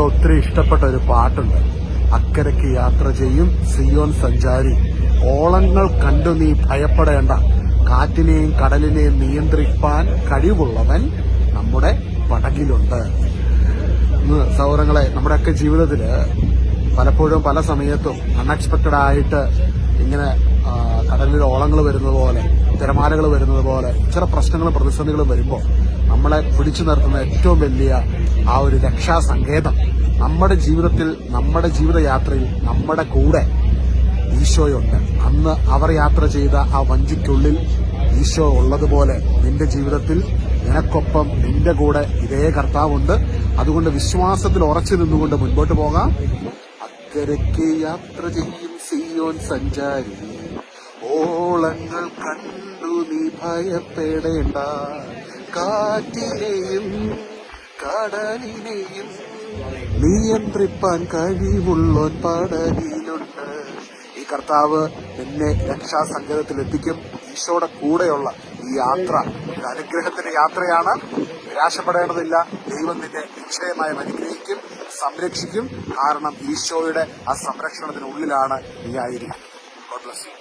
നമുക്കൊക്കെ ഒത്തിരി ഇഷ്ടപ്പെട്ട ഒരു പാട്ടുണ്ട്. അക്കരയ്ക്ക് യാത്ര ചെയ്യും സിയോൻ സഞ്ചാരി. ഓളങ്ങൾ കണ്ടു നീ ഭയപ്പെടേണ്ട. കാറ്റിനെയും കടലിനെയും നിയന്ത്രിപ്പാൻ കഴിവുള്ളവൻ നമ്മുടെ പടകിലുണ്ട്. സൗരങ്ങളെ നമ്മുടെയൊക്കെ ജീവിതത്തിൽ പലപ്പോഴും പല സമയത്തും അൺഎക്സ്പെക്റ്റഡ് ആയിട്ട് ഇങ്ങനെ കടലിൽ ഓളങ്ങൾ വരുന്നത് പോലെ തിരമാലകൾ വരുന്നത് പോലെ ചില പ്രശ്നങ്ങളും പ്രതിസന്ധികളും വരുമ്പോൾ നമ്മളെ പിടിച്ചു നിർത്തുന്ന ഏറ്റവും വലിയ ആ ഒരു രക്ഷാസങ്കേതം. നമ്മുടെ ജീവിതത്തിൽ നമ്മുടെ ജീവിതയാത്രയിൽ നമ്മുടെ കൂടെ ഈശോയുണ്ട്. അന്ന് അവർ യാത്ര ചെയ്ത ആ വഞ്ചിക്കുള്ളിൽ ഈശോ ഉള്ളതുപോലെ നിന്റെ ജീവിതത്തിൽ നിനക്കൊപ്പം നിന്റെ കൂടെ ഇതേ കർത്താവുണ്ട്. അതുകൊണ്ട് വിശ്വാസത്തിൽ ഉറച്ചു നിന്നുകൊണ്ട് മുൻപോട്ട് പോകാം. അക്കരയ്ക്ക് യാത്ര ചെയ്യും സിയോൻ സഞ്ചാരി. ഓളങ്ങൾ കണ്ടു നീ ഭയപ്പെടേണ്ട. കാറ്റിനെയും കടലിനെയും നിയന്ത്രിപ്പാൻ കഴിവുള്ളോൻ പാടലിലുണ്ട്. ഈ കർത്താവ് നിന്നെ രക്ഷാസങ്കേതത്തിൽ എത്തിക്കും ഈശോയുടെ കൂടെയുള്ള ഈ യാത്ര. ഒരു അനുഗ്രഹത്തിന്റെ യാത്രയാണ്. നിരാശപ്പെടേണ്ടതില്ല. ദൈവം നിന്നെ നിശ്ചയമായും അനുഗ്രഹിക്കും സംരക്ഷിക്കും. കാരണം ഈശോയുടെ ആ സംരക്ഷണത്തിനുള്ളിലാണ് നീ ആയിരിക്കും